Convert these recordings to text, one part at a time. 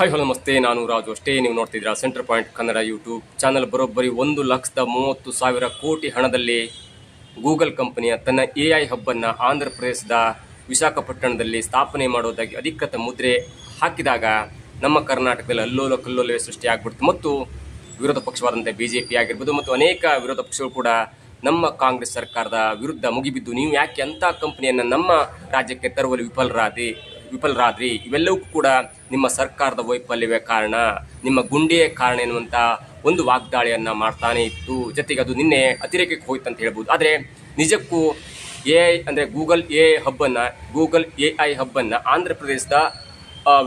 Hi hello ನಮಸ್ತೆ ನಾನು ರಾಜು ಅಷ್ಟೇ, ನೀವು ನೋಡ್ತಿದ್ದೀರಾ centre point Kannada YouTube channel ಬರೋಬ್ಬರಿ ಒಂದು ಲಕ್ಷದ ಮೂವತ್ತು ಸಾವಿರ ಕೋಟಿ ಹಣದಲ್ಲಿ ಗೂಗಲ್ ಕಂಪನಿಯ ತನ್ನ ಎ ಐ ಹಬ್ಬನ್ನು ಆಂಧ್ರ ಪ್ರದೇಶದ ವಿಶಾಖಪಟ್ಟಣದಲ್ಲಿ ಸ್ಥಾಪನೆ ಮಾಡೋದಾಗಿ ಅಧಿಕೃತ ಮುದ್ರೆ ಹಾಕಿದಾಗ ನಮ್ಮ ಕರ್ನಾಟಕದಲ್ಲಿ ಅಲ್ಲೋಲ ಕಲ್ಲೋಲವೇ ಸೃಷ್ಟಿಯಾಗ್ಬಿಡ್ತು ಮತ್ತು ವಿರೋಧ ಪಕ್ಷವಾದಂಥ ಬಿ ಜೆ ಪಿ ಆಗಿರ್ಬೋದು ಮತ್ತು ಅನೇಕ ವಿರೋಧ ಪಕ್ಷಗಳು ಕೂಡ ನಮ್ಮ ಕಾಂಗ್ರೆಸ್ ಸರ್ಕಾರದ ವಿರುದ್ಧ ಮುಗಿಬಿದ್ದು. ನೀವು ಯಾಕೆ ಅಂಥ ಕಂಪನಿಯನ್ನು ನಮ್ಮ ರಾಜ್ಯಕ್ಕೆ ತರುವಲ್ಲಿ ವಿಫಲರಾದಿ? ವಿಫಲರಾದ್ರಿ ಇವೆಲ್ಲವೂ ಕೂಡ ನಿಮ್ಮ ಸರ್ಕಾರದ ವೈಫಲ್ಯವೇ ಕಾರಣ. ನಿಮ್ಮ ಗುಂಡಿಯೇ ಕಾರಣ ಎನ್ನುವಂಥ ಒಂದು ವಾಗ್ದಾಳಿಯನ್ನು ಮಾಡ್ತಾನೆ ಇತ್ತು. ಜೊತೆಗೆ ಅದು ನಿನ್ನೆ ಅತಿರೇಕಕ್ಕೆ ಹೋಯ್ತು ಅಂತ ಹೇಳ್ಬೋದು. ಆದರೆ ನಿಜಕ್ಕೂ ಎ ಐ ಅಂದರೆ ಗೂಗಲ್ ಎ ಐ ಹಬ್ಬನ್ನು, ಗೂಗಲ್ ಎ ಐ ಹಬ್ಬನ್ನು ಆಂಧ್ರ ಪ್ರದೇಶದ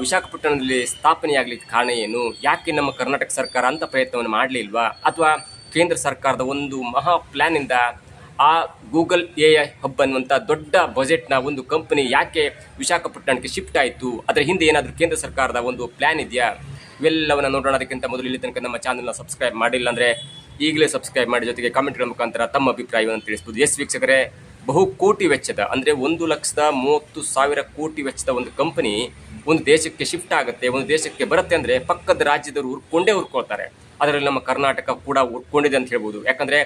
ವಿಶಾಖಪಟ್ಟಣದಲ್ಲಿ ಸ್ಥಾಪನೆಯಾಗಲಿಕ್ಕೆ ಕಾರಣ ಏನು? ಯಾಕೆ ನಮ್ಮ ಕರ್ನಾಟಕ ಸರ್ಕಾರ ಅಂತ ಪ್ರಯತ್ನವನ್ನು ಮಾಡಲಿಲ್ವಾ? ಅಥವಾ ಕೇಂದ್ರ ಸರ್ಕಾರದ ಒಂದು ಮಹಾ ಪ್ಲ್ಯಾನಿಂದ ಆ ಗೂಗಲ್ ಎ ಐ ಹಬ್ ಅನ್ನುವಂಥ ದೊಡ್ಡ ಬಜೆಟ್ನ ಒಂದು ಕಂಪನಿ ಯಾಕೆ ವಿಶಾಖಪಟ್ಟಣಕ್ಕೆ ಶಿಫ್ಟ್ ಆಯಿತು? ಅದರ ಹಿಂದೆ ಏನಾದರೂ ಕೇಂದ್ರ ಸರ್ಕಾರದ ಒಂದು ಪ್ಲ್ಯಾನ್ ಇದೆಯಾ? ಇವೆಲ್ಲವನ್ನು ನೋಡೋಣ. ಅದಕ್ಕಿಂತ ಮೊದಲು ಇಲ್ಲಿ ತನಕ ನಮ್ಮ ಚಾನಲ್ನ ಸಬ್ಸ್ಕ್ರೈಬ್ ಮಾಡಿಲ್ಲ ಅಂದರೆ ಈಗಲೇ ಸಬ್ಸ್ಕ್ರೈಬ್ ಮಾಡಿ. ಜೊತೆಗೆ ಕಾಮೆಂಟ್ಗಳ ಮುಖಾಂತರ ತಮ್ಮ ಅಭಿಪ್ರಾಯವನ್ನು ತಿಳಿಸ್ಬೋದು. ಎಸ್ ವೀಕ್ಷಕರೇ ಬಹು ಕೋಟಿ ವೆಚ್ಚದ, ಅಂದರೆ ಒಂದು ಲಕ್ಷದ ಮೂವತ್ತು ಸಾವಿರ ಕೋಟಿ ವೆಚ್ಚದ ಒಂದು ಕಂಪನಿ ಒಂದು ದೇಶಕ್ಕೆ ಶಿಫ್ಟ್ ಆಗುತ್ತೆ, ಒಂದು ದೇಶಕ್ಕೆ ಬರುತ್ತೆ ಅಂದರೆ ಪಕ್ಕದ ರಾಜ್ಯದವರು ಉರ್ಕೊಂಡೇ ಉರ್ಕೊಳ್ತಾರೆ ಅದರಲ್ಲಿ ನಮ್ಮ ಕರ್ನಾಟಕ ಕೂಡ ಉರ್ಕೊಂಡಿದೆ ಅಂತ ಹೇಳ್ಬೋದು. ಯಾಕಂದರೆ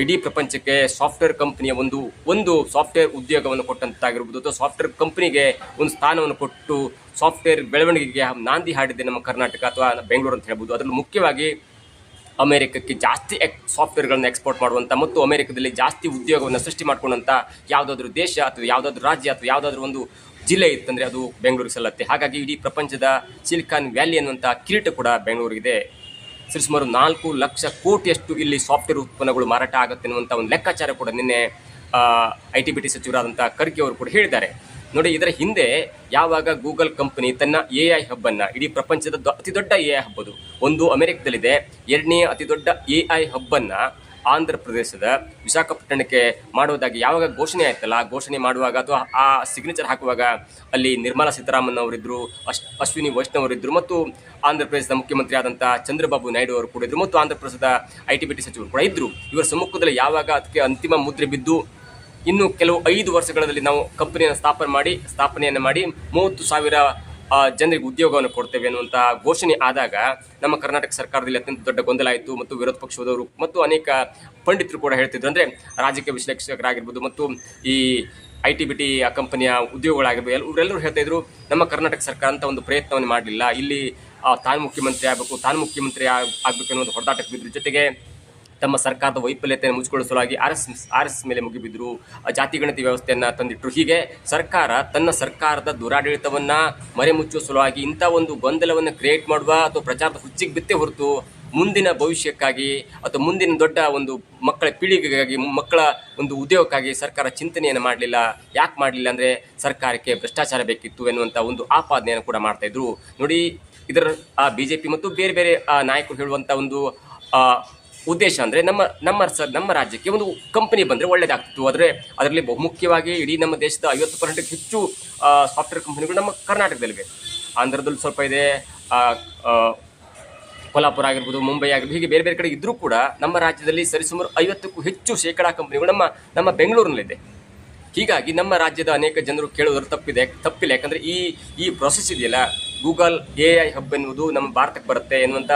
ಇಡೀ ಪ್ರಪಂಚಕ್ಕೆ ಸಾಫ್ಟ್ವೇರ್ ಕಂಪನಿಯ ಒಂದು ಒಂದು ಸಾಫ್ಟ್ವೇರ್ ಉದ್ಯೋಗವನ್ನು ಕೊಟ್ಟಂತಾಗಿರ್ಬೋದು. ಅಥವಾ ಸಾಫ್ಟ್ವೇರ್ ಕಂಪನಿಗೆ ಒಂದು ಸ್ಥಾನವನ್ನು ಕೊಟ್ಟು ಸಾಫ್ಟ್ವೇರ್ ಬೆಳವಣಿಗೆಗೆ ನಾಂದಿ ಹಾಡಿದೆ ನಮ್ಮ ಕರ್ನಾಟಕ ಅಥವಾ ಬೆಂಗಳೂರು ಅಂತ ಹೇಳ್ಬೋದು. ಅದರಲ್ಲಿ ಮುಖ್ಯವಾಗಿ ಅಮೆರಿಕಕ್ಕೆ ಜಾಸ್ತಿ ಎಕ್, ಸಾಫ್ಟ್ವೇರ್ಗಳನ್ನು ಎಕ್ಸ್ಪೋರ್ಟ್ ಮಾಡುವಂಥ ಮತ್ತು ಅಮೆರಿಕದಲ್ಲಿ ಜಾಸ್ತಿ ಉದ್ಯೋಗವನ್ನು ಸೃಷ್ಟಿ ಮಾಡ್ಕೊಂಡಂಥ ಯಾವುದಾದ್ರೂ ದೇಶ ಅಥವಾ ಯಾವುದಾದ್ರೂ ರಾಜ್ಯ ಅಥವಾ ಯಾವುದಾದ್ರೂ ಒಂದು ಜಿಲ್ಲೆ ಇತ್ತಂದರೆ ಅದು ಬೆಂಗಳೂರಿಗೆ ಸಲ್ಲತ್ತೆ. ಹಾಗಾಗಿ ಇಡೀ ಪ್ರಪಂಚದ ಸಿಲಿಕಾನ್ ವ್ಯಾಲಿ ಅನ್ನುವಂಥ ಕಿರೀಟ ಕೂಡ ಬೆಂಗಳೂರಿಗಿದೆ. ಸರಿಸುಮಾರು ನಾಲ್ಕು ಲಕ್ಷ ಕೋಟಿಯಷ್ಟು ಇಲ್ಲಿ ಸಾಫ್ಟ್ವೇರ್ ಉತ್ಪನ್ನಗಳು ಮಾರಾಟ ಆಗುತ್ತೆ ಅನ್ನುವಂಥ ಒಂದು ಲೆಕ್ಕಾಚಾರ ಕೂಡ ನಿನ್ನೆ ಐ ಟಿ ಬಿ ಟಿ ಸಚಿವರಾದಂಥ ಖರ್ಗೆ ಅವರು ಕೂಡ ಹೇಳಿದ್ದಾರೆ. ನೋಡಿ, ಇದರ ಹಿಂದೆ ಯಾವಾಗ ಗೂಗಲ್ ಕಂಪನಿ ತನ್ನ ಎ ಐ ಹಬ್ಬನ್ನು, ಇಡೀ ಪ್ರಪಂಚದ ಅತಿ ದೊಡ್ಡ ಎ ಐ ಹಬ್ಬದು, ಒಂದು ಅಮೆರಿಕದಲ್ಲಿದೆ, ಎರಡನೇ ಅತಿ ದೊಡ್ಡ ಎ ಐ ಹಬ್ಬನ್ನು ಆಂಧ್ರ ಪ್ರದೇಶದ ವಿಶಾಖಪಟ್ಟಣಕ್ಕೆ ಮಾಡುವುದಾಗಿ ಯಾವಾಗ ಘೋಷಣೆ ಆಯ್ತಲ್ಲ? ಘೋಷಣೆ ಮಾಡುವಾಗ ಅಥವಾ ಆ ಸಿಗ್ನೇಚರ್ ಹಾಕುವಾಗ ಅಲ್ಲಿ ನಿರ್ಮಲಾ ಸೀತಾರಾಮನ್ ಅವರಿದ್ದರು ಅಶ್, ಅಶ್ವಿನಿ ವೈಷ್ಣವ್ ಅವರಿದ್ದರು ಮತ್ತು ಆಂಧ್ರ ಪ್ರದೇಶದ ಮುಖ್ಯಮಂತ್ರಿ ಆದಂಥ ಚಂದ್ರಬಾಬು ನಾಯ್ಡು ಅವರು ಕೂಡ ಇದ್ದರು ಮತ್ತು ಆಂಧ್ರ ಪ್ರದೇಶದ ಐ ಟಿ ಬಿ ಟಿ ಸಚಿವರು ಕೂಡ ಇದ್ದರು ಇವರ ಸಮ್ಮುಖದಲ್ಲಿ ಯಾವಾಗ ಅದಕ್ಕೆ ಅಂತಿಮ ಮುದ್ರೆ ಬಿದ್ದು ಇನ್ನು ಕೆಲವು ಐದು ವರ್ಷಗಳಲ್ಲಿ ನಾವು ಕಂಪನಿಯನ್ನು ಸ್ಥಾಪನೆ ಮಾಡಿ, ಸ್ಥಾಪನೆಯನ್ನು ಮಾಡಿ ಮೂವತ್ತು ಸಾವಿರ ಜನರಿಗೆ ಉದ್ಯೋಗವನ್ನು ಕೊಡ್ತೇವೆ ಅನ್ನುವಂಥ ಘೋಷಣೆ ಆದಾಗ ನಮ್ಮ ಕರ್ನಾಟಕ ಸರ್ಕಾರದಲ್ಲಿ ಅತ್ಯಂತ ದೊಡ್ಡ ಗೊಂದಲ ಆಯಿತು ಮತ್ತು ವಿರೋಧ ಪಕ್ಷದವರು ಮತ್ತು ಅನೇಕ ಪಂಡಿತರು ಕೂಡ ಹೇಳ್ತಿದ್ರು. ಅಂದರೆ ರಾಜಕೀಯ ವಿಶ್ಲೇಷಕರಾಗಿರ್ಬೋದು ಮತ್ತು ಈ ಐ ಟಿ ಬಿ ಟಿ ಕಂಪನಿಯ ಉದ್ಯೋಗಗಳಾಗಿರ್ಬೋದು ಎಲ್ಲ ಇವರೆಲ್ಲರೂ ಹೇಳ್ತಾ ಇದ್ರು, ನಮ್ಮ ಕರ್ನಾಟಕ ಸರ್ಕಾರ ಅಂತ ಒಂದು ಪ್ರಯತ್ನವನ್ನು ಮಾಡಲಿಲ್ಲ. ಇಲ್ಲಿ ತಾನು ಮುಖ್ಯಮಂತ್ರಿ ಆಗಬೇಕು, ತಾನು ಮುಖ್ಯಮಂತ್ರಿ ಆಗಬೇಕು ಆಗ್ಬೇಕು ಅನ್ನೋ ಒಂದು ಹೊಡೆದಾಟಕ್ಕೆ ಬಿದ್ದರು ಜೊತೆಗೆ ತಮ್ಮ ಸರ್ಕಾರದ ವೈಫಲ್ಯತೆಯನ್ನು ಮುಚ್ಚಿಕೊಳ್ಳುವ ಸಲುವಾಗಿ ಆರ್ ಎಸ್ ಆರ್ ಎಸ್ ಮೇಲೆ ಮುಗಿಬಿದ್ರು. ಆ ಜಾತಿ ಗಣತಿ ವ್ಯವಸ್ಥೆಯನ್ನು ತಂದಿಟ್ಟರು ಹೀಗೆ ಸರ್ಕಾರ ತನ್ನ ಸರ್ಕಾರದ ದುರಾಡಳಿತವನ್ನು ಮರೆಮುಚ್ಚುವ ಸಲುವಾಗಿ ಇಂಥ ಒಂದು ಗೊಂದಲವನ್ನು ಕ್ರಿಯೇಟ್ ಮಾಡುವ ಅಥವಾ ಪ್ರಚಾರದ ಹುಚ್ಚಿಗೆ ಬಿತ್ತೇ ಹೊರತು ಮುಂದಿನ ಭವಿಷ್ಯಕ್ಕಾಗಿ ಅಥವಾ ಮುಂದಿನ ದೊಡ್ಡ ಒಂದು ಮಕ್ಕಳ ಪೀಳಿಗೆಗಾಗಿ, ಮಕ್ಕಳ ಒಂದು ಉದ್ಯೋಗಕ್ಕಾಗಿ ಸರ್ಕಾರ ಚಿಂತನೆಯನ್ನು ಮಾಡಲಿಲ್ಲ. ಯಾಕೆ ಮಾಡಲಿಲ್ಲ ಅಂದರೆ ಸರ್ಕಾರಕ್ಕೆ ಭ್ರಷ್ಟಾಚಾರ ಬೇಕಿತ್ತು ಎನ್ನುವಂಥ ಒಂದು ಆಪಾದನೆಯನ್ನು ಕೂಡ ಮಾಡ್ತಾ ಇದ್ರು. ನೋಡಿ, ಇದರ ಬಿ ಜೆ ಪಿ ಮತ್ತು ಬೇರೆ ಬೇರೆ ನಾಯಕರು ಹೇಳುವಂಥ ಒಂದು ಉದ್ದೇಶ ಅಂದರೆ ನಮ್ಮ ನಮ್ಮ ನಮ್ಮ ರಾಜ್ಯಕ್ಕೆ ಒಂದು ಕಂಪನಿ ಬಂದರೆ ಒಳ್ಳೆಯದಾಗ್ತಿತ್ತು ಆದರೆ ಅದರಲ್ಲಿ ಬಹುಮುಖ್ಯವಾಗಿ ಇಡೀ ನಮ್ಮ ದೇಶದ ಐವತ್ತು ಪರ್ಸೆಂಟ್ ಹೆಚ್ಚು ಸಾಫ್ಟ್ವೇರ್ ಕಂಪನಿಗಳು ನಮ್ಮ ಕರ್ನಾಟಕದಲ್ಲಿವೆ. ಆಂಧ್ರದಲ್ಲಿ ಸ್ವಲ್ಪ ಇದೆ ಕೊಲ್ಹಾಪುರ ಆಗಿರ್ಬೋದು, ಮುಂಬೈ ಆಗಿರ್ಬೋದು, ಹೀಗೆ ಬೇರೆ ಬೇರೆ ಕಡೆ ಇದ್ದರೂ ಕೂಡ ನಮ್ಮ ರಾಜ್ಯದಲ್ಲಿ ಸರಿಸುಮಾರು ಐವತ್ತಕ್ಕೂ ಹೆಚ್ಚು ಶೇಕಡಾ ಕಂಪನಿಗಳು ನಮ್ಮ ನಮ್ಮ ಬೆಂಗಳೂರಿನಲ್ಲಿದೆ. ಹೀಗಾಗಿ ನಮ್ಮ ರಾಜ್ಯದ ಅನೇಕ ಜನರು ಕೇಳುವುದರ ತಪ್ಪಿದೆ, ತಪ್ಪಿಲ್ಲ. ಯಾಕಂದರೆ ಈ ಈ ಪ್ರೊಸೆಸ್ ಇದೆಯಲ್ಲ ಗೂಗಲ್ ಎ ಐ ಹಬ್ ಎನ್ನುವುದು ನಮ್ಮ ಭಾರತಕ್ಕೆ ಬರುತ್ತೆ ಎನ್ನುವಂಥ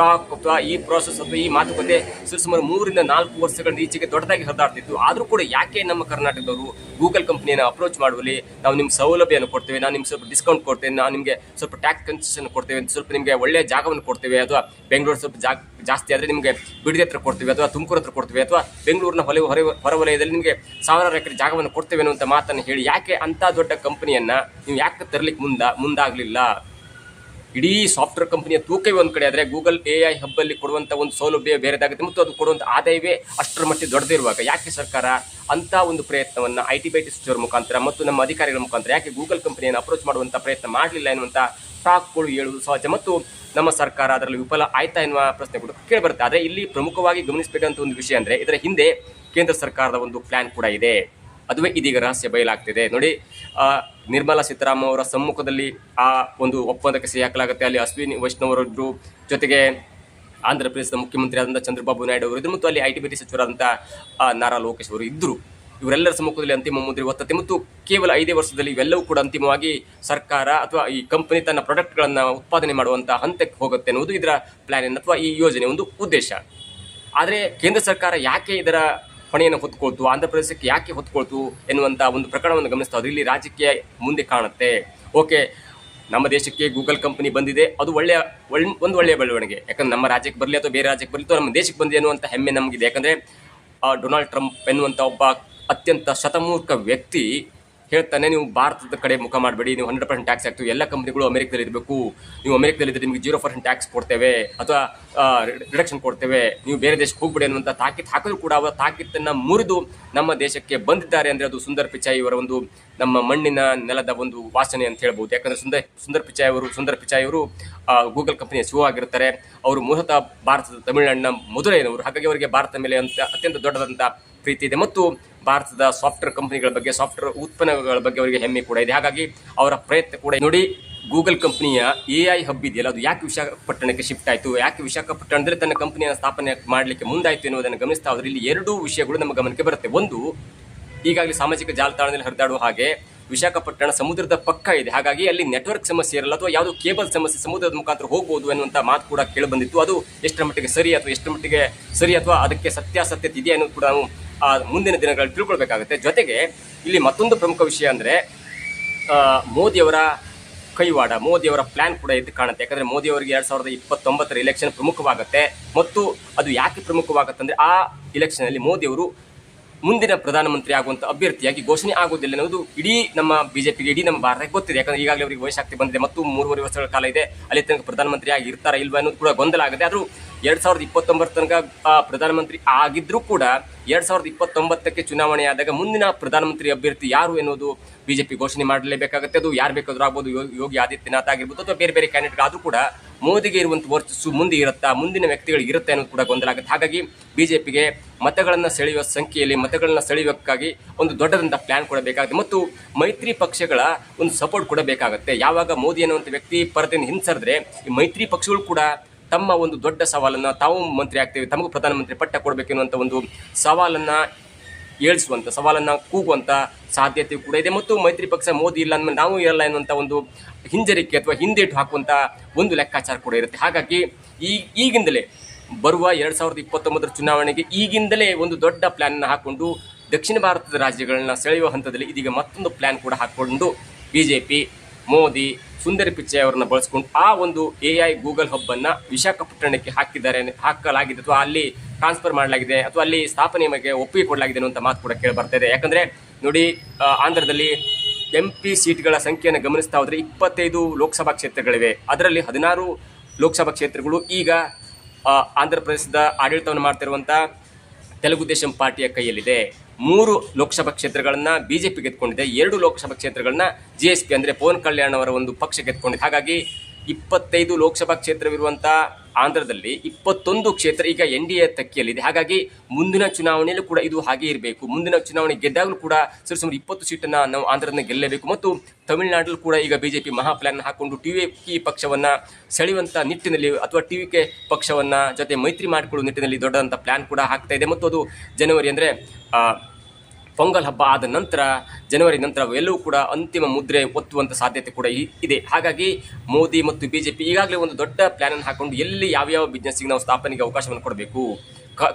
ಟಾಕ್ ಅಥವಾ ಈ ಪ್ರೋಸೆಸ್ ಅಥವಾ ಈ ಮಾತುಕತೆ ಸುಮಾರು ಮೂರಿಂದ ನಾಲ್ಕು ವರ್ಷಗಳ ಈಚೆಗೆ ದೊಡ್ಡದಾಗಿ ಹರಿದಾಡ್ತಿತ್ತು. ಆದರೂ ಕೂಡ ಯಾಕೆ ನಮ್ಮ ಕರ್ನಾಟಕದವರು ಗೂಗಲ್ ಕಂಪ್ನಿಯನ್ನು ಅಪ್ರೋಚ್ ಮಾಡುವಲ್ಲಿ ನಾವು ನಿಮ್ಮ ಸೌಲಭ್ಯವನ್ನು ಕೊಡ್ತೇವೆ ನಾವು ನಿಮ್ಗೆ ಸ್ವಲ್ಪ ಡಿಸ್ಕೌಂಟ್ ಕೊಡ್ತೇವೆ ನಾವು ನಿಮಗೆ ಸ್ವಲ್ಪ ಟ್ಯಾಕ್ಸ್ ಕನ್ಸೆಷನ್ ಕೊಡ್ತೇವೆ ಸ್ವಲ್ಪ ನಿಮಗೆ ಒಳ್ಳೆಯ ಜಾಗವನ್ನು ಕೊಡ್ತೇವೆ, ಅಥವಾ ಬೆಂಗಳೂರು ಸ್ವಲ್ಪ ಜಾಗ ಜಾಸ್ತಿ ಆದರೆ ನಿಮಗೆ ಬಿಡದಿ ಹತ್ರ ಕೊಡ್ತೇವೆ, ಅಥವಾ ತುಮಕೂರು ಹತ್ರ ಕೊಡ್ತೇವೆ, ಅಥವಾ ಬೆಂಗಳೂರಿನ ಹೊಲ ಹೊರ ಹೊರವಲಯದಲ್ಲಿ ನಿಮಗೆ ಸಾವಿರಾರು ಎಕರೆ ಜಾಗವನ್ನು ಕೊಡ್ತೇವೆ ಅನ್ನುವಂಥ ಮಾತನ್ನು ಹೇಳಿ, ಯಾಕೆ ಅಂಥ ದೊಡ್ಡ ಕಂಪ್ನಿಯನ್ನು ನೀವು ಯಾಕೆ ತರಲಿಕ್ಕೆ ಮುಂದ ಮುಂದಾಗಲಿಲ್ಲ? ಇಡೀ ಸಾಫ್ಟ್ವೇರ್ ಕಂಪನಿಯ ತೂಕವೇ ಒಂದು ಕಡೆ ಆದರೆ ಗೂಗಲ್ ಎ ಐ ಹಬ್ಬಲ್ಲಿ ಕೊಡುವಂಥ ಒಂದು ಸೌಲಭ್ಯ ಬೇರೆದಾಗುತ್ತೆ ಮತ್ತು ಅದು ಕೊಡುವಂಥ ಆದಾಯವೇ ಅಷ್ಟರ ಮಟ್ಟಿಗೆ ದೊಡ್ಡದಿರುವಾಗ ಯಾಕೆ ಸರ್ಕಾರ ಅಂಥ ಒಂದು ಪ್ರಯತ್ನವನ್ನು ಐ ಟಿ ಬೈ ಟಿ ಸಚಿವರ ಮುಖಾಂತರ ಮತ್ತು ನಮ್ಮ ಅಧಿಕಾರಿಗಳ ಮುಖಾಂತರ ಯಾಕೆ ಗೂಗಲ್ ಕಂಪನಿಯನ್ನು ಅಪ್ರೋಚ್ ಮಾಡುವಂಥ ಪ್ರಯತ್ನ ಮಾಡಲಿಲ್ಲ ಎನ್ನುವಂಥ ಟಾಕ್ಗಳು ಹೇಳುವುದು ಸಹಜ ಮತ್ತು ನಮ್ಮ ಸರ್ಕಾರ ಅದರಲ್ಲಿ ವಿಫಲ ಆಯ್ತಾ ಎನ್ನುವ ಪ್ರಶ್ನೆ ಕೂಡ ಕೇಳಿಬರುತ್ತೆ ಆದರೆ ಇಲ್ಲಿ ಪ್ರಮುಖವಾಗಿ ಗಮನಿಸಬೇಕಂತ ಒಂದು ವಿಷಯ ಅಂದರೆ ಇದರ ಹಿಂದೆ ಕೇಂದ್ರ ಸರ್ಕಾರದ ಒಂದು ಪ್ಲಾನ್ ಕೂಡ ಇದೆ. ಅದುವೇ ಇದೀಗ ರಹಸ್ಯ ಬಯಲಾಗ್ತಿದೆ. ನೋಡಿ ನಿರ್ಮಲಾ ಸೀತಾರಾಮ ಅವರ ಸಮ್ಮುಖದಲ್ಲಿ ಆ ಒಂದು ಒಪ್ಪಂದಕ್ಕೆ ಸಹಿ ಹಾಕಲಾಗುತ್ತೆ. ಅಲ್ಲಿ ಅಶ್ವಿನಿ ವೈಷ್ಣವ್ ಅವರಿದ್ರು ಜೊತೆಗೆ ಆಂಧ್ರ ಪ್ರದೇಶದ ಮುಖ್ಯಮಂತ್ರಿ ಆದಂಥ ಚಂದ್ರಬಾಬು ನಾಯ್ಡು ಅವರು ಇದ್ರು ಮತ್ತು ಅಲ್ಲಿ ಐ ಟಿ ಬಿ ಟಿ ಸಚಿವರಾದಂಥ ನಾರಾ ಲೋಕೇಶ್ ಅವರು ಇದ್ದರು ಇವರೆಲ್ಲರ ಸಮ್ಮುಖದಲ್ಲಿ ಅಂತಿಮ ಮುದ್ರೆ ಒತ್ತತೆ ಮತ್ತು ಕೇವಲ ಐದೇ ವರ್ಷದಲ್ಲಿ ಇವೆಲ್ಲವೂ ಕೂಡ ಅಂತಿಮವಾಗಿ ಸರ್ಕಾರ ಅಥವಾ ಈ ಕಂಪನಿ ತನ್ನ ಪ್ರಾಡಕ್ಟ್ಗಳನ್ನು ಉತ್ಪಾದನೆ ಮಾಡುವಂಥ ಹಂತಕ್ಕೆ ಹೋಗುತ್ತೆ ಅನ್ನೋದು ಇದರ ಪ್ಲಾನ್ ಅಥವಾ ಈ ಯೋಜನೆ ಒಂದು ಉದ್ದೇಶ. ಆದರೆ ಕೇಂದ್ರ ಸರ್ಕಾರ ಯಾಕೆ ಇದರ ಹೊಣೆಯನ್ನು ಹೊತ್ಕೊಳ್ತು ಆಂಧ್ರ ಪ್ರದೇಶಕ್ಕೆ ಯಾಕೆ ಹೊತ್ಕೊಳ್ತು ಎನ್ನುವಂಥ ಒಂದು ಪ್ರಕರಣವನ್ನು ಗಮನಿಸ್ತಾ ಇಲ್ಲಿ ರಾಜಕೀಯ ಮುಂದೆ ಕಾಣುತ್ತೆ. ಓಕೆ, ನಮ್ಮ ದೇಶಕ್ಕೆ ಗೂಗಲ್ ಕಂಪನಿ ಬಂದಿದೆ. ಅದು ಒಳ್ಳೆಯ, ಒಳ್, ಒಂದು ಒಳ್ಳೆಯ ಬೆಳವಣಿಗೆ. ಯಾಕಂದ್ರೆ ನಮ್ಮ ರಾಜ್ಯಕ್ಕೆ ಬರಲಿ ಅಥವಾ ಬೇರೆ ರಾಜ್ಯಕ್ಕೆ ಬರಲಿ ಅಥವಾ ನಮ್ಮ ದೇಶಕ್ಕೆ ಬಂದಿದೆ ಅನ್ನುವಂಥ ಹೆಮ್ಮೆ ನಮಗಿದೆ. ಯಾಕಂದರೆ ಡೊನಾಲ್ಡ್ ಟ್ರಂಪ್ ಎನ್ನುವಂಥ ಒಬ್ಬ ಅತ್ಯಂತ ಶತಮೂರ್ಖ ವ್ಯಕ್ತಿ ಹೇಳ್ತಾನೆ, ನೀವು ಭಾರತದ ಕಡೆ ಮುಖ ಮಾಡಬೇಡಿ, ನೀವು ಹಂಡ್ರೆಡ್ ಪರ್ಸೆಂಟ್ ಟ್ಯಾಕ್ಸ್ ಆಗ್ತೀವಿ ಎಲ್ಲ ಕಂಪ್ನಿಗಳು ಅಮೆರಿಕದಲ್ಲಿ ಇರಬೇಕು. ನೀವು ಅಮೆರಿಕದಲ್ಲಿ ಇದ್ದರೆ ನಿಮಗೆ ಜೀರೋ ಪರ್ಸೆಂಟ್ ಟ್ಯಾಕ್ಸ್ ಕೊಡ್ತೇವೆ, ಅಥವಾ ರಿಡಕ್ಷನ್ ಕೊಡ್ತೇವೆ. ನೀವು ಬೇರೆ ದೇಶಕ್ಕೆ ಹೋಗ್ಬಿಡಿ ಅನ್ನುವಂಥ ತಾಕೀತು ಹಾಕಿದ್ರು ಕೂಡ ಅವರ ತಾಕೀತನ್ನು ಮುರಿದು ನಮ್ಮ ದೇಶಕ್ಕೆ ಬಂದಿದ್ದಾರೆ ಅಂದರೆ ಅದು ಸುಂದರ್ ಪಿಚಾಯಿ ಇವರ ಒಂದು ನಮ್ಮ ಮಣ್ಣಿನ ನೆಲದ ಒಂದು ವಾಸನೆ ಅಂತ ಹೇಳ್ಬೋದು. ಯಾಕಂದರೆ ಸುಂದರ್ ಸುಂದರ್ ಪಿಚಾಯಿ ಅವರು, ಸುಂದರ್ ಪಿಚಾಯಿ ಅವರು ಗೂಗಲ್ ಕಂಪನಿಯ ಶೋ ಆಗಿರ್ತಾರೆ. ಅವರು ಮೂಲತಃ ಭಾರತದ ತಮಿಳುನಾಡಿನ ಮಧುರೈನವರು ಹಾಗಾಗಿ ಅವರಿಗೆ ಭಾರತ ಮೇಲೆ ಅಂತ ಅತ್ಯಂತ ದೊಡ್ಡದಂಥ ಪ್ರೀತಿ ಇದೆ ಮತ್ತು ಭಾರತದ ಸಾಫ್ಟ್ವೇರ್ ಕಂಪನಿಗಳ ಬಗ್ಗೆ ಸಾಫ್ಟ್ವೇರ್ ಉತ್ಪನ್ನಗಳ ಬಗ್ಗೆ ಅವರಿಗೆ ಹೆಮ್ಮೆ ಕೂಡ ಇದೆ. ಹಾಗಾಗಿ ಅವರ ಪ್ರಯತ್ನ ಕೂಡ. ನೋಡಿ ಗೂಗಲ್ ಕಂಪನಿಯ ಎ ಐ ಹಬ್ ಇದೆಯಲ್ಲ, ಅದು ಯಾಕೆ ವಿಶಾಖಪಟ್ಟಣಕ್ಕೆ ಶಿಫ್ಟ್ ಆಯಿತು? ಯಾಕೆ ವಿಶಾಖಪಟ್ಟಣದಲ್ಲಿ ತನ್ನ ಕಂಪನಿಯನ್ನು ಸ್ಥಾಪನೆ ಮಾಡಲಿಕ್ಕೆ ಮುಂದಾಯಿತು ಎನ್ನುವುದನ್ನು ಗಮನಿಸ್ತಾ ಹೋದ್ರೆ ಇಲ್ಲಿ ಎರಡೂ ವಿಷಯಗಳು ನಮ್ಮ ಗಮನಕ್ಕೆ ಬರುತ್ತೆ. ಒಂದು, ಈಗಾಗಲೇ ಸಾಮಾಜಿಕ ಜಾಲತಾಣದಲ್ಲಿ ಹರಿದಾಡುವ ಹಾಗೆ ವಿಶಾಖಪಟ್ಟಣ ಸಮುದ್ರದ ಪಕ್ಕ ಇದೆ. ಹಾಗಾಗಿ ಅಲ್ಲಿ ನೆಟ್ವರ್ಕ್ ಸಮಸ್ಯೆ ಇರಲ್ಲ ಅಥವಾ ಯಾವುದೋ ಕೇಬಲ್ ಸಮಸ್ಯೆ, ಸಮುದ್ರದ ಮುಖಾಂತರ ಹೋಗ್ಬೋದು ಎನ್ನುವಂಥ ಮಾತು ಕೂಡ ಕೇಳಿಬಂದಿತ್ತು ಅದು ಎಷ್ಟರ ಮಟ್ಟಿಗೆ ಸರಿ ಅಥವಾ ಎಷ್ಟರ ಮಟ್ಟಿಗೆ ಸರಿ ಅಥವಾ ಅದಕ್ಕೆ ಸತ್ಯಾಸತ್ಯತೆ ಇದೆ ಅನ್ನೋದು ಕೂಡ ನಾವು ಆ, ಮುಂದಿನ ದಿನಗಳಲ್ಲಿ ತಿಳ್ಕೊಳ್ಬೇಕಾಗುತ್ತೆ. ಜೊತೆಗೆ ಇಲ್ಲಿ ಮತ್ತೊಂದು ಪ್ರಮುಖ ವಿಷಯ ಅಂದರೆ ಮೋದಿಯವರ ಕೈವಾಡ ಮೋದಿಯವರ ಪ್ಲ್ಯಾನ್ ಕೂಡ ಎದ್ದು ಕಾಣುತ್ತೆ. ಯಾಕಂದರೆ ಮೋದಿಯವರಿಗೆ ಎರಡು ಸಾವಿರದ ಇಪ್ಪತ್ತೊಂಬತ್ತರ ಇಲೆಕ್ಷನ್ ಪ್ರಮುಖವಾಗುತ್ತೆ. ಮತ್ತು ಅದು ಯಾಕೆ ಪ್ರಮುಖವಾಗುತ್ತೆ ಅಂದರೆ ಆ ಇಲೆಕ್ಷನಲ್ಲಿ ಮೋದಿಯವರು ಮುಂದಿನ ಪ್ರಧಾನಮಂತ್ರಿ ಆಗುವಂಥ ಅಭ್ಯರ್ಥಿಯಾಗಿ ಘೋಷಣೆ ಆಗುವುದಿಲ್ಲ ಅನ್ನೋದು ಇಡೀ ನಮ್ಮ ಬಿಜೆಪಿಗೆ ಇಡೀ ನಮ್ಮ ಭಾರತಕ್ಕೆ ಗೊತ್ತಿದೆ. ಯಾಕಂದ್ರೆ ಈಗಾಗಲೇ ಅವರಿಗೆ ವಯಸ್ಸಾಗ್ತಿ ಬಂದಿದೆ. ಮತ್ತು ಮೂರುವರೆ ವರ್ಷಗಳ ಕಾಲ ಇದೆ. ಅಲ್ಲಿ ತನಕ ಪ್ರಧಾನಮಂತ್ರಿ ಆಗಿ ಇರ್ತಾರಾ ಇಲ್ವಾ ಅನ್ನೋದು ಕೂಡ ಗೊಂದಲ ಆಗಿದೆ ಆದ್ರೂ ಎರಡ್ ಸಾವಿರದ ಇಪ್ಪತ್ತೊಂಬತ್ತು ತನಕ ಪ್ರಧಾನಮಂತ್ರಿ ಆಗಿದ್ರೂ ಕೂಡ ಎರಡ್ ಸಾವಿರದ ಇಪ್ಪತ್ತೊಂಬತ್ತಕ್ಕೆ ಚುನಾವಣೆ ಆದಾಗ ಮುಂದಿನ ಪ್ರಧಾನಮಂತ್ರಿ ಅಭ್ಯರ್ಥಿ ಯಾರು ಎನ್ನುವುದು ಬಿಜೆಪಿ ಘೋಷಣೆ ಮಾಡಲೇಬೇಕಾಗುತ್ತೆ. ಅದು ಯಾರು ಬೇಕಾದ್ರೂ ಆಗ್ಬೋದು ಯೋಗಿ ಆದಿತ್ಯನಾಥ್ ಆಗಿರ್ಬೋದು ಅಥವಾ ಬೇರೆ ಬೇರೆ ಕ್ಯಾಂಡಿಡೇಟ್ ಆದ್ರೂ ಕೂಡ ಮೋದಿಗೆ ಇರುವಂತ ವರ್ಚಸ್ಸು ಮುಂದೆ ಇರುತ್ತಾ, ಮುಂದಿನ ವ್ಯಕ್ತಿಗಳಿಗೆ ಇರುತ್ತೆ ಅನ್ನೋದು ಕೂಡ ಗೊಂದಲ ಆಗುತ್ತೆ. ಹಾಗಾಗಿ ಬಿಜೆಪಿಗೆ ಮತಗಳನ್ನು ಸೆಳೆಯುವ ಸಂಖ್ಯೆಯಲ್ಲಿ, ಮತಗಳನ್ನು ಸೆಳೆಯುವಕ್ಕಾಗಿ ಒಂದು ದೊಡ್ಡದಂತ ಪ್ಲಾನ್ ಕೂಡ ಬೇಕಾಗುತ್ತೆ. ಮತ್ತು ಮೈತ್ರಿ ಪಕ್ಷಗಳ ಒಂದು ಸಪೋರ್ಟ್ ಕೂಡ ಬೇಕಾಗುತ್ತೆ. ಯಾವಾಗ ಮೋದಿ ಅನ್ನುವಂಥ ವ್ಯಕ್ತಿ ಪರದಿಂದ ಹಿಂಸರಿದ್ರೆ ಈ ಮೈತ್ರಿ ಪಕ್ಷಗಳು ಕೂಡ ತಮ್ಮ ಒಂದು ದೊಡ್ಡ ಸವಾಲನ್ನ ತಾವು ಮಂತ್ರಿ ಆಗ್ತೇವೆ, ತಮಗೂ ಪ್ರಧಾನಮಂತ್ರಿ ಪಟ್ಟ ಕೊಡಬೇಕೆನ್ನುವಂಥ ಒಂದು ಸವಾಲನ್ನ ಏಳಿಸುವಂತ, ಸವಾಲನ್ನ ಕೂಗುವಂಥ ಸಾಧ್ಯತೆ ಕೂಡ ಇದೆ. ಮತ್ತು ಮೈತ್ರಿ ಪಕ್ಷ ಮೋದಿ ಇಲ್ಲ ಅಂದ್ಮೇಲೆ ನಾವು ಇರಲ್ಲ ಎನ್ನುವಂತ ಒಂದು ಹಿಂಜರಿಕೆ ಅಥವಾ ಹಿಂದೇಟು ಹಾಕುವಂಥ ಒಂದು ಲೆಕ್ಕಾಚಾರ ಕೂಡ ಇರುತ್ತೆ. ಹಾಗಾಗಿ ಈ ಈಗಿಂದಲೇ ಬರುವ ಎರಡು ಸಾವಿರದ ಇಪ್ಪತ್ತೊಂಬತ್ತರ ಚುನಾವಣೆಗೆ ಈಗಿಂದಲೇ ಒಂದು ದೊಡ್ಡ ಪ್ಲಾನ್ ಹಾಕೊಂಡು ದಕ್ಷಿಣ ಭಾರತದ ರಾಜ್ಯಗಳನ್ನ ಸೆಳೆಯುವ ಹಂತದಲ್ಲಿ ಇದೀಗ ಮತ್ತೊಂದು ಪ್ಲಾನ್ ಕೂಡ ಹಾಕೊಂಡು ಬಿಜೆಪಿ, ಮೋದಿ ಸುಂದರಿ ಪಿಚ್ಚೆ ಅವರನ್ನ ಬಳಸ್ಕೊಂಡು ಆ ಒಂದು ಎ ಐ ಗೂಗಲ್ ಹಬ್ ಅನ್ನ ವಿಶಾಖಪಟ್ಟಣಕ್ಕೆ ಹಾಕಿದ್ದಾರೆ ಹಾಕಲಾಗಿದೆ ಅಥವಾ ಅಲ್ಲಿ ಟ್ರಾನ್ಸ್ಫರ್ ಮಾಡಲಾಗಿದೆ ಅಥವಾ ಅಲ್ಲಿ ಸ್ಥಾಪನೆ ಬಗ್ಗೆ ಒಪ್ಪಿಗೆ ಕೊಡಲಾಗಿದೆ ಅನ್ನುವಂಥ ಮಾತು ಕೂಡ ಕೇಳಿ ಬರ್ತಾ ಇದೆ. ಯಾಕಂದ್ರೆ ನೋಡಿ ಆಂಧ್ರದಲ್ಲಿ ಎಂ ಪಿ ಸೀಟ್ಗಳ ಸಂಖ್ಯೆಯನ್ನು ಗಮನಿಸ್ತಾ ಹೋದ್ರೆ ಇಪ್ಪತ್ತೈದು ಲೋಕಸಭಾ ಕ್ಷೇತ್ರಗಳಿವೆ. ಅದರಲ್ಲಿ ಹದಿನಾರು ಲೋಕಸಭಾ ಕ್ಷೇತ್ರಗಳು ಈಗ ಆಂಧ್ರ ಪ್ರದೇಶದ ಆಡಳಿತವನ್ನು ಮಾಡ್ತಿರುವಂಥ ತೆಲುಗು ದೇಶಂ ಪಾರ್ಟಿಯ ಕೈಯಲ್ಲಿದೆ. ಮೂರು ಲೋಕಸಭಾ ಕ್ಷೇತ್ರಗಳನ್ನ ಬಿಜೆಪಿ ಗೆದ್ಕೊಂಡಿದೆ. ಎರಡು ಲೋಕಸಭಾ ಕ್ಷೇತ್ರಗಳನ್ನ ಜಿ ಎಸ್ ಪಿ ಅಂದ್ರೆ ಪವನ್ ಕಲ್ಯಾಣ್ ಅವರ ಒಂದು ಪಕ್ಷ ಗೆದ್ಕೊಂಡಿದೆ. ಹಾಗಾಗಿ ಇಪ್ಪತ್ತೈದು ಲೋಕಸಭಾ ಕ್ಷೇತ್ರವಿರುವಂಥ ಆಂಧ್ರದಲ್ಲಿ ಇಪ್ಪತ್ತೊಂದು ಕ್ಷೇತ್ರ ಈಗ ಎನ್ ಡಿ ಎ ತಕ್ಕಿಯಲ್ಲಿದೆ. ಹಾಗಾಗಿ ಮುಂದಿನ ಚುನಾವಣೆಯಲ್ಲೂ ಕೂಡ ಇದು ಹಾಗೆ ಇರಬೇಕು. ಮುಂದಿನ ಚುನಾವಣೆ ಗೆದ್ದಾಗಲೂ ಕೂಡ ಸರಿಸುಮಾರು ಇಪ್ಪತ್ತು ಸೀಟನ್ನು ನಾವು ಆಂಧ್ರದಿಂದ ಗೆಲ್ಲಬೇಕು. ಮತ್ತು ತಮಿಳುನಾಡಲ್ಲೂ ಕೂಡ ಈಗ ಬಿ ಬಿಜೆಪಿ ಮಹಾ ಪ್ಲಾನ್ ಹಾಕೊಂಡು ಟಿ ವಿ ಪಕ್ಷವನ್ನು ಸೆಳೆಯುವಂಥ ನಿಟ್ಟಿನಲ್ಲಿ ಅಥವಾ ಟಿ ವಿ ಕೆ ಪಕ್ಷವನ್ನು ಜೊತೆ ಮೈತ್ರಿ ಮಾಡಿಕೊಳ್ಳುವ ನಿಟ್ಟಿನಲ್ಲಿ ದೊಡ್ಡದಂಥ ಪ್ಲ್ಯಾನ್ ಕೂಡ ಹಾಕ್ತಾ ಇದೆ. ಮತ್ತು ಅದು ಜನವರಿ ಅಂದ್ರೆ ಪೊಂಗಲ್ ಹಬ್ಬ ಆದ ನಂತರ, ಜನವರಿ ನಂತರ ಎಲ್ಲವೂ ಕೂಡ ಅಂತಿಮ ಮುದ್ರೆ ಒತ್ತುವಂಥ ಸಾಧ್ಯತೆ ಕೂಡ ಇದೆ. ಹಾಗಾಗಿ ಮೋದಿ ಮತ್ತು ಬಿಜೆಪಿ ಈಗಾಗಲೇ ಒಂದು ದೊಡ್ಡ ಪ್ಲ್ಯಾನನ್ನು ಹಾಕೊಂಡು ಎಲ್ಲಿ ಯಾವ್ಯಾವ ಬಿಸ್ನೆಸ್ಗೆ ನಾವು ಸ್ಥಾಪನೆಗೆ ಅವಕಾಶವನ್ನು ಕೊಡಬೇಕು?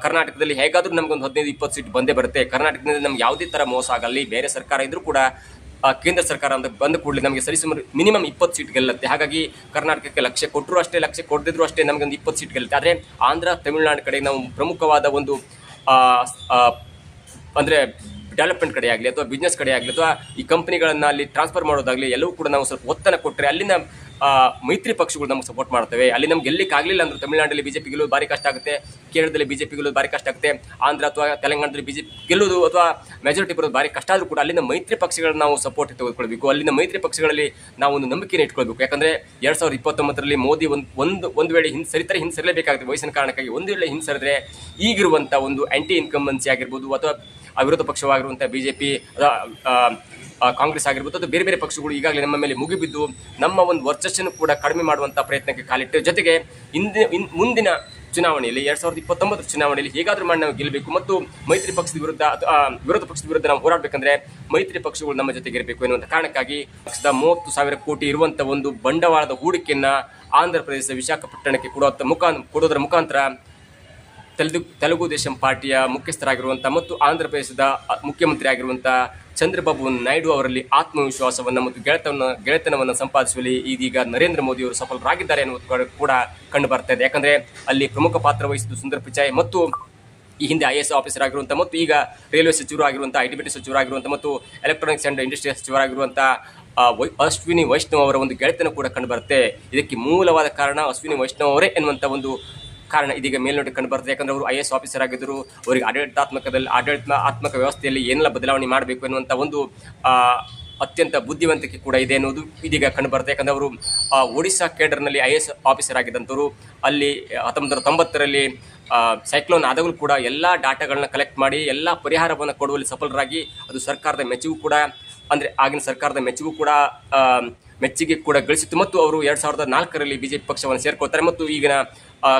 ಕರ್ನಾಟಕದಲ್ಲಿ ನಮಗೆ ಒಂದು ಹದಿನೈದು, ಇಪ್ಪತ್ತು ಸೀಟ್ ಬಂದೇ ಬರುತ್ತೆ. ಕರ್ನಾಟಕದಿಂದ ನಮ್ಗೆ ಯಾವುದೇ ಥರ ಮೋಸ ಆಗಲಿ, ಬೇರೆ ಸರ್ಕಾರ ಇದ್ರೂ ಕೂಡ ಕೇಂದ್ರ ಸರ್ಕಾರ ಅಂತ ಬಂದ ಕೂಡಲೇ ನಮಗೆ ಸರಿಸುಮಾರು ಮಿನಿಮಮ್ ಇಪ್ಪತ್ತು ಸೀಟ್ ಗೆಲ್ಲುತ್ತೆ. ಹಾಗಾಗಿ ಕರ್ನಾಟಕಕ್ಕೆ ಲಕ್ಷ ಕೊಟ್ಟರು ಅಷ್ಟೇ, ಲಕ್ಷ ಕೊಡದಿದ್ರು ಅಷ್ಟೇ ನಮಗೆ ಒಂದು ಇಪ್ಪತ್ತು ಸೀಟ್ ಗೆಲ್ಲುತ್ತೆ. ಆದರೆ ಆಂಧ್ರ, ತಮಿಳುನಾಡು ಕಡೆ ನಾವು ಪ್ರಮುಖವಾದ ಒಂದು ಅಂದ್ರೆ ಡೆವಲಪ್ಮೆಂಟ್ ಕಡೆ ಆಗಲಿ ಅಥವಾ ಬಿಸ್ನೆಸ್ ಕಡೆ ಆಗಲಿ ಅಥವಾ ಈ ಕಂಪ್ನಿಗಳನ್ನು ಅಲ್ಲಿ ಟ್ರಾನ್ಸ್ಫರ್ ಮಾಡೋದಾಗಲಿ ಎಲ್ಲವೂ ಕೂಡ ನಾವು ಸ್ವಲ್ಪ ಒತ್ತನ್ನು ಕೊಟ್ಟರೆ ಅಲ್ಲಿನ ಮೈತ್ರಿ ಪಕ್ಷಗಳು ನಮ್ಗೆ ಸಪೋರ್ಟ್ ಮಾಡ್ತವೆ. ಅಲ್ಲಿ ನಮ್ಗೆ ಗೆಲ್ಲಕ್ಕೆ ಆಗಲಿಲ್ಲ ಅಂದ್ರೆ ತಮಿಳುನಾಡಲ್ಲಿ ಬಿಜೆಪಿ ಗೆಲ್ಲೋದು ಭಾರಿ ಕಷ್ಟ ಆಗುತ್ತೆ. ಕೇರಳದಲ್ಲಿ ಬಿಜೆಪಿ ಗೆಲ್ಲೋದು ಭಾರಿ ಕಷ್ಟ ಆಗುತ್ತೆ. ಆಂಧ್ರ ಅಥವಾ ತೆಲಂಗಾಣದಲ್ಲಿ ಬಿಜೆಪಿ ಗೆಲ್ಲೋದು ಅಥವಾ ಮೆಜಾರಿಟಿ ಬರೋದು ಭಾರಿ ಕಷ್ಟ ಆದರೂ ಕೂಡ ಅಲ್ಲಿನ ಮೈತ್ರಿ ಪಕ್ಷಗಳನ್ನ ನಾವು ಸಪೋರ್ಟ್ ತೆಗೆದುಕೊಳ್ಬೇಕು. ಅಲ್ಲಿನ ಮೈತ್ರಿ ಪಕ್ಷಗಳಲ್ಲಿ ನಾವು ಒಂದು ನಂಬಿಕೆಯನ್ನು ಇಟ್ಕೊಳ್ಬೇಕು. ಯಾಕಂದ್ರೆ ಎರಡು ಸಾವಿರದ ಇಪ್ಪತ್ತೊಂಬತ್ತರಲ್ಲಿ ಮೋದಿ ಒಂದು ಒಂದು ಒಂದು ವೇಳೆ ಹಿಂದೆ ಸರಿತಾರೆ ಹಿಂದೆ ಸರಿಲೇಬೇಕಾಗುತ್ತೆ. ವಯಸ್ಸಿನ ಕಾರಣಕ್ಕಾಗಿ ಒಂದು ವೇಳೆ ಹಿಂದೆ ಸರಿದ್ರೆ ಈಗಿರುವಂಥ ಒಂದು ಆಂಟಿ ಇನ್ಕಂಬನ್ಸಿ ಆಗಿರ್ಬೋದು ಅಥವಾ ಅವಿರೋಧ ಪಕ್ಷವಾಗಿರುವಂಥ ಬಿ ಜೆ ಬಿಜೆಪಿ ಕಾಂಗ್ರೆಸ್ ಆಗಿರ್ಬೋದು ಅಥವಾ ಬೇರೆ ಬೇರೆ ಪಕ್ಷಗಳು ಈಗಾಗಲೇ ನಮ್ಮ ಮೇಲೆ ಮುಗಿಬಿದ್ದು ನಮ್ಮ ಒಂದು ವರ್ಚಸ್ಸನ್ನು ಕೂಡ ಕಡಿಮೆ ಮಾಡುವಂಥ ಪ್ರಯತ್ನಕ್ಕೆ ಕಾಲಿಟ್ಟು ಜೊತೆಗೆ ಇನ್ ಮುಂದಿನ ಚುನಾವಣೆಯಲ್ಲಿ ಎರಡು ಸಾವಿರದ ಇಪ್ಪತ್ತೊಂಬತ್ತು ಚುನಾವಣೆಯಲ್ಲಿ ಹೇಗಾದರೂ ಮಾಡಿ ನಾವು ಗೆಲ್ಲಬೇಕು ಮತ್ತು ಮೈತ್ರಿ ಪಕ್ಷದ ವಿರುದ್ಧ ಅಥವಾ ವಿರೋಧ ಪಕ್ಷದ ವಿರುದ್ಧ ನಾವು ಹೋರಾಡಬೇಕಂದ್ರೆ ಮೈತ್ರಿ ಪಕ್ಷಗಳು ನಮ್ಮ ಜೊತೆಗೆ ಇರಬೇಕು ಎನ್ನುವಂಥ ಕಾರಣಕ್ಕಾಗಿ ಪಕ್ಷದ ಮೂವತ್ತು ಸಾವಿರ ಕೋಟಿ ಇರುವಂಥ ಒಂದು ಬಂಡವಾಳದ ಹೂಡಿಕೆಯನ್ನು ಆಂಧ್ರ ಪ್ರದೇಶದ ವಿಶಾಖಪಟ್ಟಣಕ್ಕೆ ಕೊಡುವಂಥ ಮುಖಾಂತ ಕೊಡೋದರ ಮುಖಾಂತರ ತೆಲುಗು ತೆಲುಗು ದೇಶಂ ಪಾರ್ಟಿಯ ಮುಖ್ಯಸ್ಥರಾಗಿರುವಂಥ ಮತ್ತು ಆಂಧ್ರ ಪ್ರದೇಶದ ಮುಖ್ಯಮಂತ್ರಿ ಆಗಿರುವಂಥ ಚಂದ್ರಬಾಬು ನಾಯ್ಡು ಅವರಲ್ಲಿ ಆತ್ಮವಿಶ್ವಾಸವನ್ನು ಮತ್ತು ಗೆಳೆತನ, ಗೆಳೆತನವನ್ನು ಸಂಪಾದಿಸುವಲ್ಲಿ ಇದೀಗ ನರೇಂದ್ರ ಮೋದಿ ಅವರು ಸಫಲರಾಗಿದ್ದಾರೆ ಎನ್ನುವುದು ಕೂಡ- ಕೂಡ ಬರ್ತಾ ಇದೆ. ಯಾಕಂದ್ರೆ ಅಲ್ಲಿ ಪ್ರಮುಖ ಪಾತ್ರ ವಹಿಸಿದ್ದು ಸುಂದರ್ ಪಿಚಾಯ್ ಮತ್ತು ಈ ಹಿಂದೆ ಐ ಎಸ್ ಆಫೀಸರ್ ಆಗಿರುವಂಥ ಮತ್ತು ಈಗ ರೈಲ್ವೆ ಸಚಿವರು ಆಗಿರುವಂಥ ಐ ಟಿ ಬಿ ಟಿ ಸಚಿವರಾಗಿರುವಂಥ ಮತ್ತು ಎಲೆಕ್ಟ್ರಾನಿಕ್ಸ್ ಅಂಡ್ ಇಂಡಸ್ಟ್ರಿ ಸಚಿವರಾಗಿರುವಂಥ ವೈ- ಅಶ್ವಿನಿ ವೈಷ್ಣವ್ ಅವರ ಒಂದು ಗೆಳೆತನ ಕೂಡ ಕಂಡುಬರುತ್ತೆ ಇದಕ್ಕೆ ಮೂಲವಾದ ಕಾರಣ ಅಶ್ವಿನಿ ವೈಷ್ಣವ್ ಅವರೇ ಎನ್ನುವಂಥ ಒಂದು ಕಾರಣ ಇದೀಗ ಮೇಲ್ನೋಟಕ್ಕೆ ಕಂಡು ಬರ್ತದೆ. ಯಾಕಂದ್ರೆ ಅವರು ಐ ಎಸ್ ಆಫೀಸರ್ ಆಗಿದ್ದರು. ಅವರಿಗೆ ಆಡಳಿತಾತ್ಮಕದಲ್ಲಿ ಆಡಳಿತಾತ್ಮಕ ವ್ಯವಸ್ಥೆಯಲ್ಲಿ ಏನೆಲ್ಲ ಬದಲಾವಣೆ ಮಾಡಬೇಕು ಎನ್ನುವಂಥ ಒಂದು ಅತ್ಯಂತ ಬುದ್ಧಿವಂತಿಕೆ ಕೂಡ ಇದೆ ಅನ್ನೋದು ಇದೀಗ ಕಂಡು ಬರುತ್ತೆ ಯಾಕಂದ್ರೆ ಅವರು ಒಡಿಶಾ ಕೇಡರ್ನಲ್ಲಿ ಐ ಎಸ್ ಆಫೀಸರ್ ಆಗಿದ್ದಂಥವ್ರು ಅಲ್ಲಿ ಹತ್ತೊಂಬತ್ತು ನೂರ ತೊಂಬತ್ತರಲ್ಲಿ ಸೈಕ್ಲೋನ್ ಆದಾಗಲೂ ಕೂಡ ಎಲ್ಲ ಡಾಟಾಗಳನ್ನ ಕಲೆಕ್ಟ್ ಮಾಡಿ, ಎಲ್ಲ ಪರಿಹಾರವನ್ನು ಕೊಡುವಲ್ಲಿ ಸಫಲರಾಗಿ ಅದು ಸರ್ಕಾರದ ಮೆಚ್ಚುಗೂ ಕೂಡ, ಅಂದರೆ ಆಗಿನ ಸರ್ಕಾರದ ಮೆಚ್ಚುಗೂ ಕೂಡ ಮೆಚ್ಚುಗೆ ಕೂಡ ಗಳಿಸಿತ್ತು. ಮತ್ತು ಅವರು ಎರಡು ಸಾವಿರದ ನಾಲ್ಕರಲ್ಲಿ ಬಿಜೆಪಿ ಪಕ್ಷವನ್ನು ಸೇರ್ಕೋತಾರೆ ಮತ್ತು ಈಗಿನ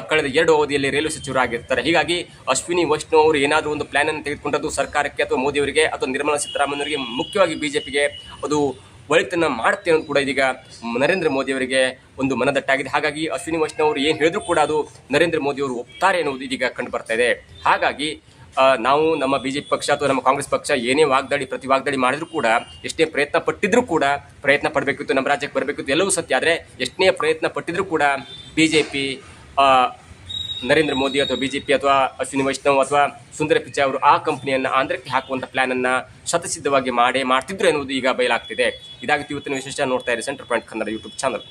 ಕಳೆದ ಎರಡು ಅವಧಿಯಲ್ಲಿ ರೈಲ್ವೆ ಸಚಿವರಾಗಿರ್ತಾರೆ. ಹೀಗಾಗಿ ಅಶ್ವಿನಿ ವೈಷ್ಣವ್ ಅವರು ಏನಾದರೂ ಒಂದು ಪ್ಲಾನ್ ಅನ್ನು ತೆಗೆದುಕೊಂಡದ್ದು ಸರ್ಕಾರಕ್ಕೆ ಅಥವಾ ಮೋದಿಯವರಿಗೆ ಅಥವಾ ನಿರ್ಮಲಾ ಸೀತಾರಾಮನ್ ಅವರಿಗೆ ಮುಖ್ಯವಾಗಿ ಬಿಜೆಪಿಗೆ ಅದು ಒಳಿತನ್ನು ಮಾಡುತ್ತೆ ಅನ್ನೋದು ಕೂಡ ಇದೀಗ ನರೇಂದ್ರ ಮೋದಿಯವರಿಗೆ ಒಂದು ಮನದಟ್ಟಾಗಿದೆ. ಹಾಗಾಗಿ ಅಶ್ವಿನಿ ವೈಷ್ಣವ್ ಅವರು ಏನು ಹೇಳಿದ್ರು ಕೂಡ ಅದು ನರೇಂದ್ರ ಮೋದಿಯವರು ಒಪ್ತಾರೆ ಅನ್ನೋದು ಇದೀಗ ಕಂಡು ಬರ್ತಾ ಇದೆ. ಹಾಗಾಗಿ ನಾವು ನಮ್ಮ ಬಿಜೆಪಿ ಪಕ್ಷ ಅಥವಾ ನಮ್ಮ ಕಾಂಗ್ರೆಸ್ ಪಕ್ಷ ಏನೇ ವಾಗ್ದಾಳಿ ಪ್ರತಿ ವಾಗ್ದಾಳಿ ಮಾಡಿದ್ರು ಕೂಡ, ಎಷ್ಟೇ ಪ್ರಯತ್ನ ಪಟ್ಟಿದ್ರು ಕೂಡ ಪ್ರಯತ್ನ ಪಡಬೇಕಿತ್ತು ನಮ್ಮ ರಾಜ್ಯಕ್ಕೆ ಬರಬೇಕಿತ್ತು ಎಲ್ಲವೂ ಸತ್ಯ. ಆದರೆ ಎಷ್ಟನೇ ಪ್ರಯತ್ನ ಪಟ್ಟಿದ್ರು ಕೂಡ B J P Narendra Modi ಅಥವಾ ಬಿ ಜೆ ಪಿ ಅಥವಾ ಅಶ್ವಿನಿ ವೈಷ್ಣವ್ ಅಥವಾ ಸುಂದರ ಪಿಚಾಯ್ ಅವರು ಆ ಕಂಪ್ನಿಯನ್ನು ಆಂಧ್ರಕ್ಕೆ ಹಾಕುವಂಥ ಪ್ಲಾನ್ ಅನ್ನ ಶತಸಿದ್ಧವಾಗಿ ಮಾಡೇ ಮಾಡ್ತಿದ್ರು ಎನ್ನುವುದು ಈಗ ಬಯಲಾಗ್ತಿದೆ. ಇದಾಗಿತ್ತು ಇವತ್ತಿನ ವಿಶೇಷ ನೋಡ್ತಾ ಇರಿ centre point Kannada YouTube channel.